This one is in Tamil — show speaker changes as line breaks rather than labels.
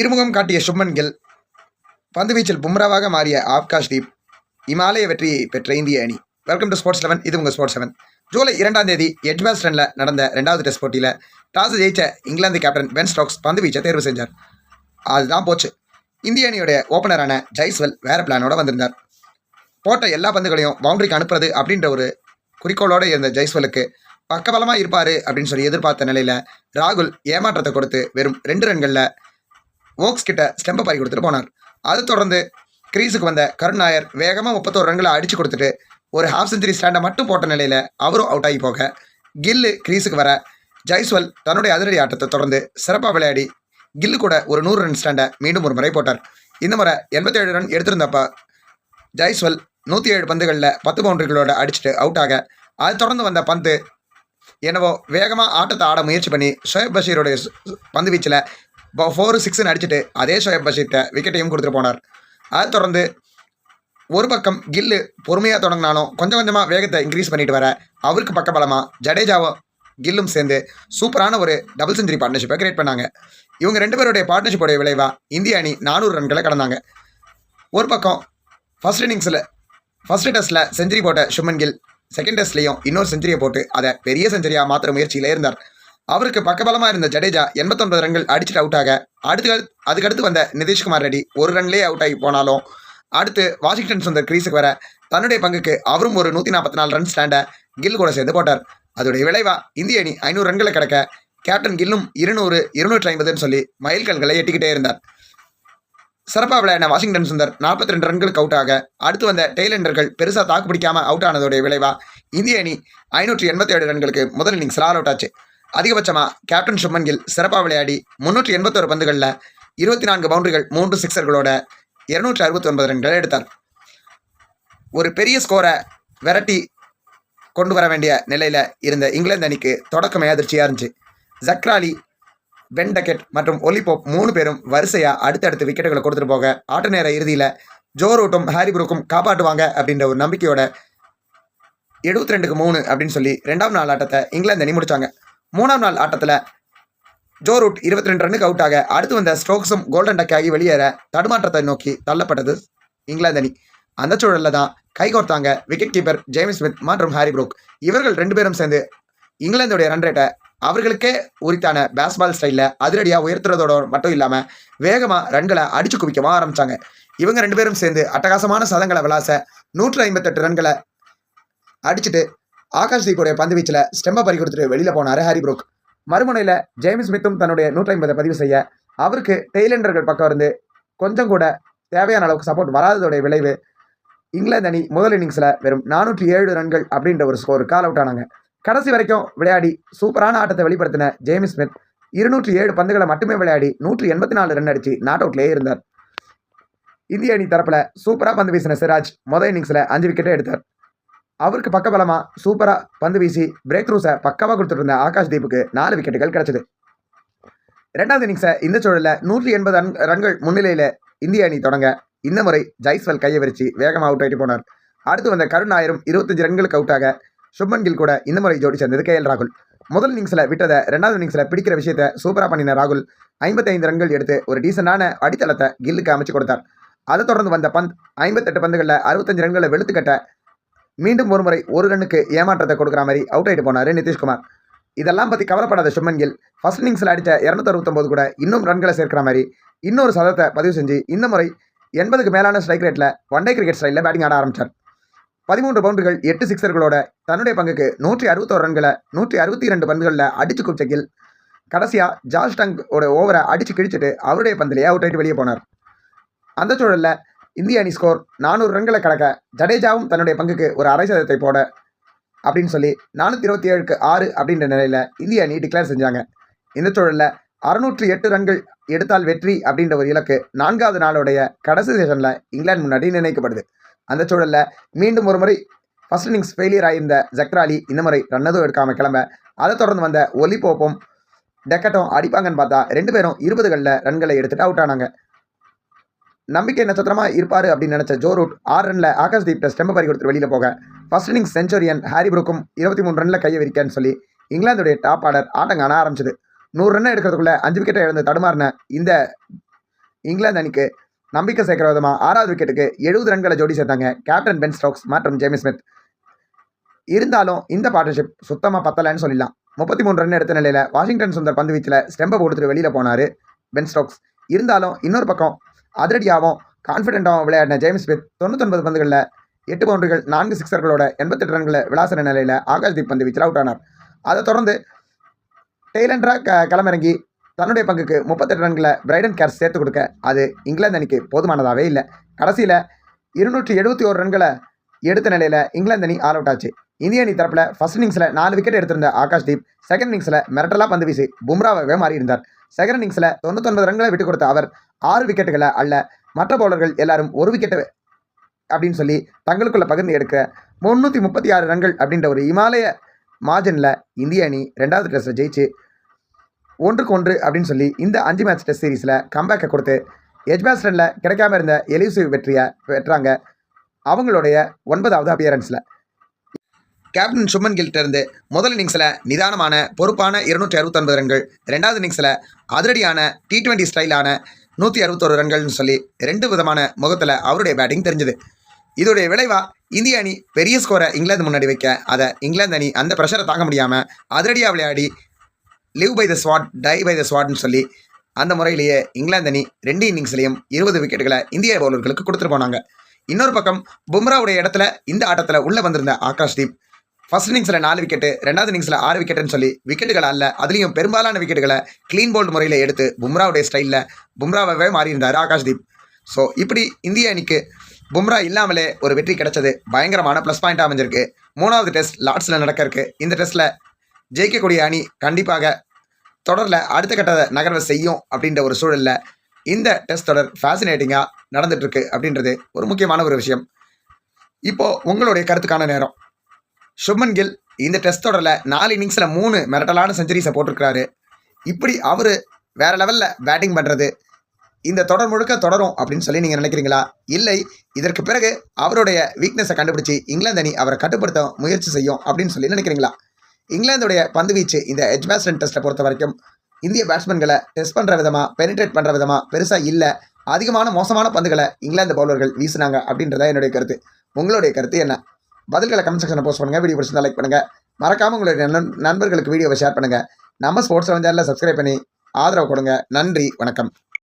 இருமுகம் காட்டிய சுப்மன் பந்துவீச்சில் பும்ராவாக மாறிய ஆப்காஷ் தீப் இமாலய வெற்றியை பெற்ற இந்திய அணி. வெல்கம் டு ஸ்போர்ட்ஸ் லெவன் இது உங்கள் ஸ்போர்ட்ஸ் லெவன் ஜூலை இரண்டாம் தேதி எட்ஜ்பாஸ்டனில் நடந்த ரெண்டாவது டெஸ்ட் போட்டியில் டாஸ் ஜெயிச்ச இங்கிலாந்து கேப்டன் பென் ஸ்டோக்ஸ் பந்து வீச்சை தேர்வு செஞ்சார். அதுதான் போச்சு. இந்திய அணியுடைய ஓப்பனரான ஜெய்ஸ்வல் வேறு பிளானோட வந்திருந்தார். போட்ட எல்லா பந்துகளையும் பவுண்டரிக்கு அனுப்புறது அப்படின்ற ஒரு குறிக்கோளோடு இருந்த ஜெய்ஸ்வலுக்கு பக்கபலமாக இருப்பார் அப்படின்னு சொல்லி எதிர்பார்த்த நிலையில் ராகுல் ஏமாற்றத்தை கொடுத்து வெறும் ரெண்டு ரன்களில் ஓக்ஸ் கிட்ட ஸ்டெம்பை பறி கொடுத்துட்டு போனார் அதை தொடர்ந்து கிரீஸுக்கு வந்த கருண் நாயர் வேகமாக முப்பத்தோரு ரன்களை அடித்து கொடுத்துட்டு ஒரு ஹாஃப் செஞ்சுரி ஸ்டாண்டை மட்டும் போட்ட நிலையில் அவரும் அவுட் ஆகி போக கில்லு கிரீஸுக்கு வர ஜெய்ஸ்வல் தன்னுடைய அதிரடி ஆட்டத்தை தொடர்ந்து சிறப்பாக விளையாடி கில்லு கூட ஒரு நூறு ரன் ஸ்டாண்டை மீண்டும் ஒரு முறை போட்டார். இந்த முறை எண்பத்தேழு ரன் எடுத்திருந்தப்ப ஜெய்ஸ்வல் நூற்றி ஏழு பந்துகளில் பத்து பவுண்டரிகளோட அடிச்சுட்டு அவுட் ஆக அது தொடர்ந்து வந்த பந்து என்னவோ வேகமாக ஆட்டத்தை ஆட முயற்சி பண்ணி ஷோயப் பஷீருடைய பந்து வீச்சில் ஃபோர் சிக்ஸ்னு அடிச்சுட்டு அதே ஷோயப் பஷீத்தை விக்கெட்டையும் கொடுத்துட்டு போனார். அதை தொடர்ந்து ஒரு பக்கம் கில்லு பொறுமையாக தொடங்கினாலும் கொஞ்சம் கொஞ்சமாக வேகத்தை இன்க்ரீஸ் பண்ணிட்டு வர அவருக்கு பக்கபலமாக ஜடேஜாவும் கில்லும் சேர்ந்து சூப்பரான ஒரு டபுள் செஞ்சுரி பார்ட்னர்ஷிப்பை கிரியேட் பண்ணாங்க. இவங்க ரெண்டு பேருடைய பார்ட்னர்ஷிப்போடைய விளைவாக இந்திய அணி நானூறு ரன்களை கடந்தாங்க. ஒரு பக்கம் ஃபஸ்ட் இன்னிங்ஸில் ஃபர்ஸ்ட் டெஸ்ட்டில் செஞ்சுரி போட்ட சுமன் கில் செகண்ட் டெஸ்ட்லேயும் இன்னொரு செஞ்சுரியை போட்டு அதை பெரிய செஞ்சுரியாக மாற்றுற முயற்சியில் இருந்தார். அவருக்கு பக்கபலமாக இருந்த ஜடேஜா எண்பத்தொன்பது ரன்கள் அடிச்சுட்டு அவுட் ஆக அடுத்து அதுக்கடுத்து வந்த நிதிஷ்குமார் ரெட்டி ஒரு ரன்லேயே அவுட் ஆகி போனாலும் அடுத்து வாஷிங்டன் சுந்தர் கிரீஸுக்கு வர தன்னுடைய பங்குக்கு அவரும் ஒரு நூற்றி நாற்பத்தி நாலு ரன் ஸ்டாண்டை கில் கூட சேர்ந்து போட்டார். அதோடைய விளைவா இந்திய அணி ஐநூறு ரன்களை கிடக்க கேப்டன் கில்லும் இருநூறு இருநூற்றி ஐம்பதுன்னு சொல்லி மைல்கல்களை எட்டிக்கிட்டே இருந்தார். சிறப்பாக விளையாடின வாஷிங்டன் சுந்தர் நாற்பத்தி ரெண்டு ரன்களுக்கு அவுட் ஆக அடுத்து வந்த டெய்லண்டர்கள் பெருசாக தாக்கு பிடிக்காமல் அவுட் ஆனதோடைய விளைவா இந்திய அணி ஐநூற்றி எண்பத்தி ஏழு ரன்களுக்கு முதல் இன்னிங்ஸில் ஆல் அவுட் ஆச்சு. அதிகபட்சமாக கேப்டன் சுப்மன் கில் சிறப்பாக விளையாடி முன்னூற்றி எண்பத்தோரு பந்துகளில் இருபத்தி நான்கு பவுண்டரிகள் மூன்று சிக்ஸர்களோட இருநூற்றி அறுபத்தி ஒன்பது ரன்களை எடுத்தார். ஒரு பெரிய ஸ்கோரை விரட்டி கொண்டு வர வேண்டிய நிலையில் இருந்த இங்கிலாந்து அணிக்கு தொடக்கமே அதிர்ச்சியாக இருந்துச்சு. ஜக்ராலி பென்டக்கெட் மற்றும் ஒலிபோப் மூணு பேரும் வரிசையாக அடுத்தடுத்து விக்கெட்டுகளை கொடுத்துட்டு போக ஆட்ட நேர இறுதியில் ஜோ ரூட்டும் ஹாரி புரூக்கும் காப்பாற்றுவாங்க அப்படின்ற ஒரு நம்பிக்கையோட எழுபத்தி ரெண்டுக்கு மூணு அப்படின்னு சொல்லி ரெண்டாம் நாள் ஆட்டத்தை இங்கிலாந்து அணி முடித்தாங்க மூணாம் நாள் ஆட்டத்தில் ஜோ ரூட் இருபத்தி ரெண்டு ரன்னுக்கு அவுட் ஆக அடுத்து வந்த ஸ்ட்ரோக்ஸும் கோல்டன் டக் ஆகி வெளியேற தடுமாற்றத்தை நோக்கி தள்ளப்பட்டது இங்கிலாந்து அணி. அந்த சூழலில் தான் கைகோர்த்தாங்க விக்கெட் கீப்பர் ஜேம்ஸ் ஸ்மித் மற்றும் ஹாரி புரூக் இவர்கள் ரெண்டு பேரும் சேர்ந்து இங்கிலாந்துடைய ரன் ரேட்டை அவர்களுக்கே உரித்தான பேஸ்பால் ஸ்டைலில் அதிரடியாக உயர்த்துறதோட மட்டும் இல்லாமல் வேகமாக ரன்களை அடிச்சு குவிக்கவும் ஆரம்பிச்சாங்க. இவங்க ரெண்டு பேரும் சேர்ந்து அட்டகாசமான சதங்களை விளாச நூற்று ஐம்பத்தெட்டு ரன்களை அடிச்சுட்டு ஆகாஷ் தீப்புடைய பந்து வீச்சில் ஸ்டெம்பை பறி கொடுத்துட்டு வெளியில் போனார் ஹாரி புரூக். மறுமுனையில் ஜேம்ஸ் ஸ்மித்தும் தன்னுடைய நூற்றி ஐம்பதை பதிவு செய்ய அவருக்கு டெய்லண்டர்கள் பக்கம் இருந்து கொஞ்சம் கூட தேவையான அளவுக்கு சப்போர்ட் வராததோடைய விளைவு இங்கிலாந்து அணி முதல் இன்னிங்ஸில் வெறும் நானூற்றி ஏழு ரன்கள் அப்படின்ற ஒரு ஸ்கோர் கால் அவுட் ஆனாங்க. கடைசி வரைக்கும் விளையாடி சூப்பரான ஆட்டத்தை வெளிப்படுத்தின ஜேம்ஸ் ஸ்மித் இருநூற்றி ஏழு பந்துகளை மட்டுமே விளையாடி நூற்றி எண்பத்தி நாலு ரன் அடிச்சு நாட் அவுட்லேயே இருந்தார். இந்திய அணி தரப்பில் சூப்பராக பந்து வீசின சிராஜ் முதல் இன்னிங்ஸில் அஞ்சு விக்கெட்டே எடுத்தார். அவருக்கு பக்கபலமாக சூப்பராக பந்து வீசி பிரேக் த்ரூஸை பக்காவாக கொடுத்துட்டு இருந்த ஆகாஷ் தீப்புக்கு நாலு விக்கெட்டுகள் கிடச்சிது. ரெண்டாவது இன்னிங்ஸை இந்த சூழலில் நூற்றி எண்பது ரன் ரன்கள் முன்னிலையில் இந்திய அணி தொடங்க இந்த முறை ஜெய்ஸ்வல் கையை விரிச்சு வேகமாக அவுட் ஆகிட்டு போனார். அடுத்து வந்த கருண் நாயரும் இருபத்தஞ்சு ரன்களுக்கு அவுட்டாக சுப்மன் கில் கூட இந்த முறை ஜோடி சேர்ந்தது கே எல் ராகுல். முதல் இன்னிங்ஸில் விட்டதை ரெண்டாவது இன்னிங்ஸில் பிடிக்கிற விஷயத்தை சூப்பராக பண்ணின ராகுல் ஐம்பத்தைந்து ரன்கள் எடுத்து ஒரு டீசெண்டான அடித்தளத்தை கில்லுக்கு அமைச்சு கொடுத்தார். அதை தொடர்ந்து வந்த பந்த் ஐம்பத்தெட்டு பந்துகளில் அறுபத்தஞ்சு ரன்களை வெளுத்துக்கட்ட மீண்டும் ஒரு முறை ஒரு ரன்னுக்கு ஏமாற்றத்தை கொடுக்குற மாதிரி அவுட் ஆகிட்டு போனார் நிதிஷ்குமார். இதெல்லாம் பற்றி கவலைப்படாத சுமன் கில் ஃபஸ்ட் இன்னிங்ஸில் அடித்த இரநூத்தறுபத்தொம்போது கூட இன்னும் ரன்களை சேர்க்கிற மாதிரி இன்னொரு சதத்தை பதிவு செஞ்சு இந்த முறை எண்பதுக்கு மேலான ஸ்ட்ரைக் ரேட்டில் ஒன் டே கிரிக்கெட் ஸ்டைலில் பேட்டிங் ஆட ஆரம்பித்தார் பதிமூன்று பவுண்டுகள் எட்டு சிக்ஸர்களோட தன்னுடைய பங்குக்கு நூற்றி அறுபத்தோரு ரன்களை நூற்றி அறுபத்தி ரெண்டு பந்துகளில் அடித்து குவிச்ச கடைசியாக ஜார்ஜ் டங்கோட ஓவரை அடித்து கிழிச்சிட்டு அவருடைய பந்திலேயே அவுட் ஆகிட்டு வெளியே போனார். அந்த சூழலில் இந்திய அணி ஸ்கோர் நானூறு ரன்களை கடக்க ஜடேஜாவும் தன்னுடைய பங்குக்கு ஒரு அரை சதத்தை போட அப்படின்னு சொல்லி நானூற்றி இருபத்தி ஏழுக்கு ஆறு அப்படின்ற நிலையில் இந்திய அணி டிக்ளேர் செஞ்சாங்க. இந்த சூழலில் அறுநூற்றி எட்டு ரன்கள் எடுத்தால் வெற்றி அப்படின்ற ஒரு இலக்கு நான்காவது நாளுடைய கடைசி செஷனில் இங்கிலாந்து முன்னாடி நிர்ணயிக்கப்படுது. அந்த சூழலில் மீண்டும் ஒரு முறை ஃபர்ஸ்ட் இன்னிங்ஸ் ஃபெயிலியர் ஆகியிருந்த ஜக்ராலி இந்த முறை ரன்னதும் எடுக்காமல் கிளம்ப அதை தொடர்ந்து வந்த ஒலிபோப்பும் டெக்கட்டும் அடிப்பாங்கன்னு பார்த்தா ரெண்டு பேரும் இருபதுகளில் ரன்களை எடுத்துட்டு அவுட் ஆனாங்க. நம்பிக்கை நட்சத்திரமாக இருப்பார் அப்படின்னு நினச்ச ஜோ ரூட் ஆறு ரனில் ஆகாஷ் தீப்ட ஸ்டெம்பை பறி கொடுத்து வெளியில் போக. ஃபர்ஸ்ட் இன்னிங்ஸ் செஞ்சுரியன் ஹாரி புரூக்கும் இருபத்தி மூணு ரனில் கையை விரிக்கன்னு சொல்லி இங்கிலாந்துடைய டாப் ஆர்டர் ஆட்டம் காண ஆரம்பிச்சது. நூறு ரன் எடுக்கிறதுக்குள்ள அஞ்சு விக்கெட்டை இழந்து தடுமாறின இந்த இங்கிலாந்து அணிக்கு நம்பிக்கை சேர்க்கிற விதமாக ஆறாவது விக்கெட்டுக்கு எழுபது ரன்களை ஜோடி சேர்த்தாங்க. கேப்டன் பென் ஸ்டோக்ஸ் மற்றும் ஜேமி ஸ்மித் இருந்தாலும் இந்த பார்ட்னர்ஷிப் சுத்தமாக பத்தலைன்னு சொல்லலாம் முப்பத்தி மூணு ரன் எடுத்த நிலையில் வாஷிங்டன் சுந்தர் பந்து வீச்சில் ஸ்டெம்பை கொடுத்துட்டு வெளியில் போனார். பென் ஸ்டோக்ஸ் இருந்தாலும் இன்னொரு பக்கம் அதிரடியாகவும் கான்ஃபிடென்ட்டாகவும் விளையாடின ஜேம்ஸ் ஸ்மித் தொண்ணூத்தொன்பது பந்துகளில் எட்டு பவுண்டரிகள் நான்கு சிக்ஸர்களோட எண்பத்தெட்டு ரன்களை விளாசன நிலையில் ஆகாஷ்தீப் பந்து வீச்சில் அவுட் ஆனார். அதை தொடர்ந்து டெய்லண்டராக க களமிறங்கி தன்னுடைய பங்குக்கு முப்பத்தெட்டு ரன்களை பிரைடன் கேர்ஸ் சேர்த்து கொடுக்க அது இங்கிலாந்து அணிக்கு போதுமானதாகவே இல்லை. கடைசியில் இருநூற்றி எழுபத்தி ஒரு ரன்களை எடுத்த நிலையில் இங்கிலாந்து அணி ஆல் அவுட் ஆச்சு. இந்திய அணி தரப்பில் ஃபர்ஸ்ட் இன்னிங்ஸில் நாலு விக்கெட் எடுத்திருந்த ஆகாஷ்தீப் செகண்ட் இன்னிங்ஸில் மிரட்டலாக பந்து வீசி பும்ராவாகவே மாறி இருந்தார் செகண்ட் இன்னிங்ஸில் தொண்ணூத்தொன்பது ரன்களை விட்டு கொடுத்த அவர் ஆறு விக்கெட்டுகளை அல்ல மற்ற பவுலர்கள் எல்லாரும் ஒரு விக்கெட்டு அப்படின்னு சொல்லி தங்களுக்குள்ள பகிர்ந்து எடுக்க முந்நூற்றி முப்பத்தி ஆறு ரன்கள் அப்படின்ற ஒரு இமாலய மார்ஜினில் இந்திய அணி ரெண்டாவது டெஸ்ட்டில் ஜெயிச்சு ஒன்றுக்கு ஒன்று அப்படின்னு சொல்லி இந்த அஞ்சு மேட்ச் டெஸ்ட் சீரீஸில் கம்பேக்கை கொடுத்து எஜ்பாஸ்டனில் கிடைக்காம இருந்த எலிசிவ் வெற்றியை பெற்றாங்க அவங்களுடைய ஒன்பதாவது அப்பியரன்ஸில் கேப்டன் சுமன் கில்ட்ட இருந்து முதல் இன்னிங்ஸில் நிதானமான பொறுப்பான இருநூற்றி அறுபத்தொன்பது ரன்கள் ரெண்டாவது இன்னிங்ஸில் அதிரடியான டி டுவெண்ட்டி ஸ்டைலான நூற்றி அறுபத்தோரு ரன்கள்னு சொல்லி ரெண்டு விதமான முகத்தில் அவருடைய பேட்டிங் தெரிஞ்சது. இதோடைய விளைவாக இந்திய அணி பெரிய ஸ்கோரை இங்கிலாந்து முன்னாடி வைக்க அதை இங்கிலாந்து அணி அந்த ப்ரெஷரை தாங்க முடியாமல் அதிரடியாக விளையாடி live by the sword die by the ஸ்வாட்னு சொல்லி அந்த முறையிலேயே இங்கிலாந்து அணி ரெண்டு இன்னிங்ஸ்லையும் இருபது விக்கெட்டுகளை இந்திய பவுலர்களுக்கு கொடுத்துட்டு போனாங்க. இன்னொரு பக்கம் பும்ராவுடைய இடத்துல இந்த ஆட்டத்தில் உள்ளே வந்திருந்த ஆகாஷ்தீப் ஃபர்ஸ்ட் இன்னிங்ஸில் நாலு விக்கெட்டு ரெண்டாவது இன்னிங்ஸில் ஆறு விக்கெட்டுன்னு சொல்லி விக்கெட்டுகள் அல்ல. அதுலேயும் பெரும்பாலான விக்கெட்டுகளை க்ளீன் போல்ட் முறையில் எடுத்து பும்ராவுடைய ஸ்டைலில் பும்ராவே மாறியிருந்தார் ஆகாஷ்தீப். ஸோ இப்படி இந்திய அணிக்கு பும்ரா இல்லாமலே ஒரு வெற்றி கிடைச்சது. பயங்கரமான ப்ளஸ் பாயிண்ட் அமைஞ்சிருக்கு. மூணாவது டெஸ்ட் லார்ட்ஸில் நடக்க இருக்கு இந்த டெஸ்ட்டில் ஜெயிக்கக்கூடிய அணி கண்டிப்பாக தொடரில் அடுத்த கட்ட நகர்வை செய்யும் அப்படின்ற ஒரு சூழலில் இந்த டெஸ்ட் தொடர் ஃபேசினேட்டிங்காக நடந்துகிட்ருக்கு அப்படின்றது ஒரு முக்கியமான ஒரு விஷயம். இப்போது உங்களுடைய கருத்துக்கான நேரம். சுப்மன் கில் இந்த டெஸ்ட் தொடரில் நாலு இன்னிங்ஸில் மூணு மிரட்டலான செஞ்சுரிஸை போட்டிருக்கிறாரு. இப்படி அவர் வேறு லெவலில் பேட்டிங் பண்ணுறது இந்த தொடர் முழுக்க தொடரும் அப்படின்னு சொல்லி நீங்கள் நினைக்கிறீங்களா? இல்லை. இதற்கு பிறகு அவருடைய வீக்னஸை கண்டுபிடிச்சி இங்கிலாந்து அணி அவரை கட்டுப்படுத்த முயற்சி செய்யும் அப்படின்னு சொல்லி நினைக்கிறீங்களா? இங்கிலாந்துடைய பந்து வீச்சு இந்த எஜ்பாஸ்டன் டெஸ்ட்டை பொறுத்த வரைக்கும் இந்திய பேட்ஸ்மேன்களை டெஸ்ட் பண்ணுற விதமாக பெனிட்ரேட் பண்ணுற விதமாக பெருசாக இல்லை. அதிகமான மோசமான பந்துகளை இங்கிலாந்து பவுலர்கள் வீசினாங்க அப்படின்றத என்னுடைய கருத்து. உங்களுடைய கருத்து என்ன? பதில்களை கமெண்ட் செக்ஷனில் போஸ்ட் பண்ணுங்கள் வீடியோ பிடிச்சிருந்தா லைக் பண்ணுங்கள் மறக்காமல் உங்களுடைய நண்பர்களுக்கு வீடியோவை ஷேர் பண்ணுங்கள் நம்ம ஸ்போர்ட்ஸ் சேனலில் சப்ஸ்கிரைப் பண்ணி ஆதரவு கொடுங்க. நன்றி வணக்கம்.